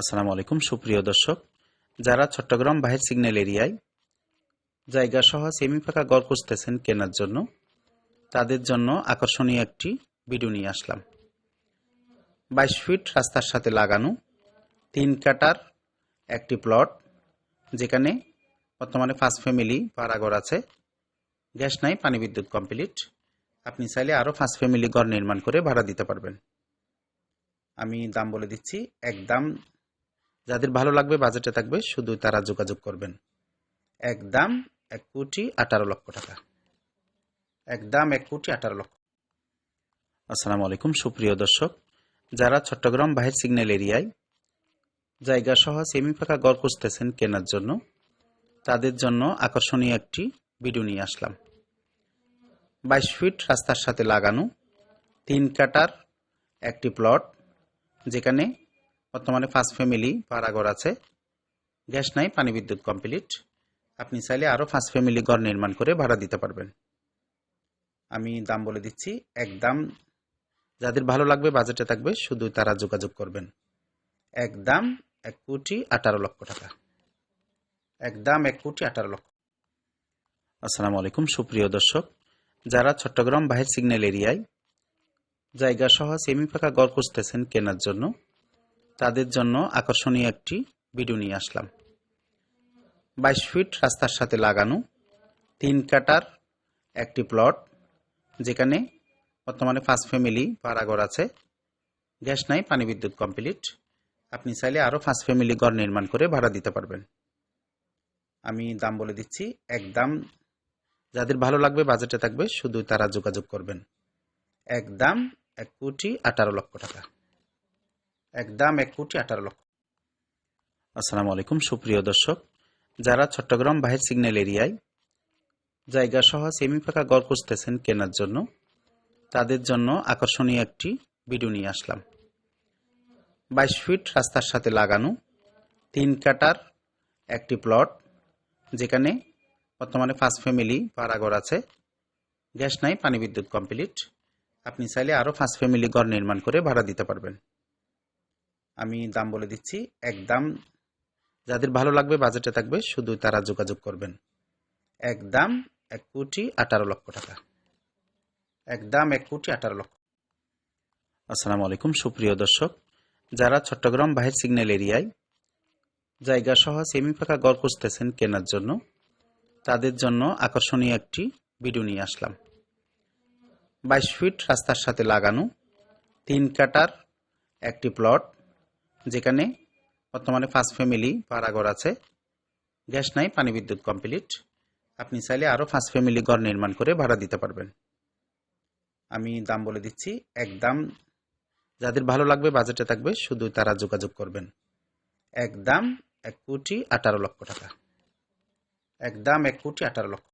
আসসালামু আলাইকুম, সুপ্রিয় দর্শক। যারা চট্টগ্রাম বাহির সিগন্যাল এরিয়ায় জায়গা সহ সেমি ফাঁকা গড় খুঁজতেছেন কেনার জন্য, তাদের জন্য আকর্ষণীয় একটি ভিডিও নিয়ে আসলাম। বাইশ ফিট রাস্তার সাথে লাগানো, তিন কাটার একটি প্লট যেখানে বর্তমানে ফার্স্ট ফ্যামিলি ভাড়াঘর আছে। গ্যাস নাই, পানি বিদ্যুৎ কমপ্লিট আপনি চাইলে আরও ফার্স্ট ফ্যামিলি ঘর নির্মাণ করে ভাড়া দিতে পারবেন। আমি দাম বলে দিচ্ছি, একদম যাদের ভালো লাগবে, বাজেটে থাকবে, শুধু তারা যোগাযোগ করবেন। একদম এক কোটি আঠারো লক্ষ টাকা। একদম এক কোটি আঠারো লক্ষ। আসসালামু আলাইকুম, সুপ্রিয় দর্শক। যারা চট্টগ্রাম বাহির সিগন্যাল এরিয়ায় জায়গা সহ সেমি ফাঁকা গড় খুঁজতেছেন কেনার জন্য, তাদের জন্য আকর্ষণীয় একটি ভিডিও নিয়ে আসলাম। বাইশ ফিট রাস্তার সাথে লাগানো, তিন কাটার একটি প্লট, যেখানে বর্তমানে ফার্স্ট ফ্যামিলি ভাড়াঘর আছে। গ্যাস নাই, পানি বিদ্যুৎ কমপ্লিট আপনি চাইলে আরও ফার্স্ট ফ্যামিলি ঘর নির্মাণ করে ভাড়া দিতে পারবেন। আমি দাম বলে দিচ্ছি, এক দাম যাদের ভালো লাগবে বাজেটে থাকবে শুধু তারা যোগাযোগ করবেন। এক দাম এক কোটি আঠারো লক্ষ টাকা। একদম এক কোটি আঠারো লক্ষ। আসসালামু আলাইকুম, সুপ্রিয় দর্শক। যারা চট্টগ্রাম বাহির সিগন্যাল এরিয়ায় জায়গা সহ সেমি ফাঁকা গড় খুঁজতেছেন কেনার জন্য তাদের জন্য আকর্ষণীয় একটি ভিডিও নিয়ে আসলাম। বাইশ ফিট রাস্তার সাথে লাগানো, তিন কাটার একটি প্লট, যেখানে বর্তমানে ফার্স্ট ফ্যামিলি ভাড়াঘর আছে। গ্যাস নাই, পানি বিদ্যুৎ কমপ্লিট। আপনি চাইলে আরও ফার্স্ট ফ্যামিলি ঘর নির্মাণ করে ভাড়া দিতে পারবেন। আমি দাম বলে দিচ্ছি, একদম যাদের ভালো লাগবে বাজেটে থাকবে, শুধু তারা যোগাযোগ করবেন। একদম এক কোটি আঠারো লক্ষ টাকা। একদম এক কোটি আঠারো লক্ষ। আসসালামু আলাইকুম, সুপ্রিয় দর্শক। যারা চট্টগ্রাম বাহির সিগন্যাল এরিয়ায় জায়গা সহ সেমি ফাঁকা গড় খুঁজতেছেন কেনার জন্য, তাদের জন্য আকর্ষণীয় একটি ভিডিও নিয়ে আসলাম। বাইশ ফিট রাস্তার সাথে লাগানো, তিন কাটার একটি প্লট, যেখানে বর্তমানে ফার্স্ট ফ্যামিলি ভাড়াঘর আছে। গ্যাস নাই, পানি বিদ্যুৎ কমপ্লিট আপনি চাইলে আরও ফার্স্ট ফ্যামিলি ঘর নির্মাণ করে ভাড়া দিতে পারবেন। আমি দাম বলে দিচ্ছি, একদম যাদের ভালো লাগবে বাজেটে থাকবে শুধু তারা যোগাযোগ করবেন। একদম এক কোটি আঠারো লক্ষ টাকা। একদম এক কোটি আঠারো লক্ষ। আসসালামু আলাইকুম, সুপ্রিয় দর্শক। যারা চট্টগ্রাম বাহির সিগন্যাল এরিয়ায় জায়গা সহ সেমি ফাঁকা গড় খুঁজতেছেন কেনার জন্য, তাদের জন্য আকর্ষণীয় একটি ভিডিও নিয়ে আসলাম। বাইশ ফিট রাস্তার সাথে লাগানো, তিন কাটার একটি প্লট যেখানে বর্তমানে ফার্স্ট ফ্যামিলি ভাড়াঘর আছে। গ্যাস নাই, পানি বিদ্যুৎ কমপ্লিট আপনি চাইলে আরও ফার্স্ট ফ্যামিলি ঘর নির্মাণ করে ভাড়া দিতে পারবেন। আমি দাম বলে দিচ্ছি একদম যাদের ভালো লাগবে বাজেটে থাকবে শুধু তারা যোগাযোগ করবেন। একদম এক কোটি আঠারো লক্ষ টাকা। একদম এক কোটি আঠারো লক্ষ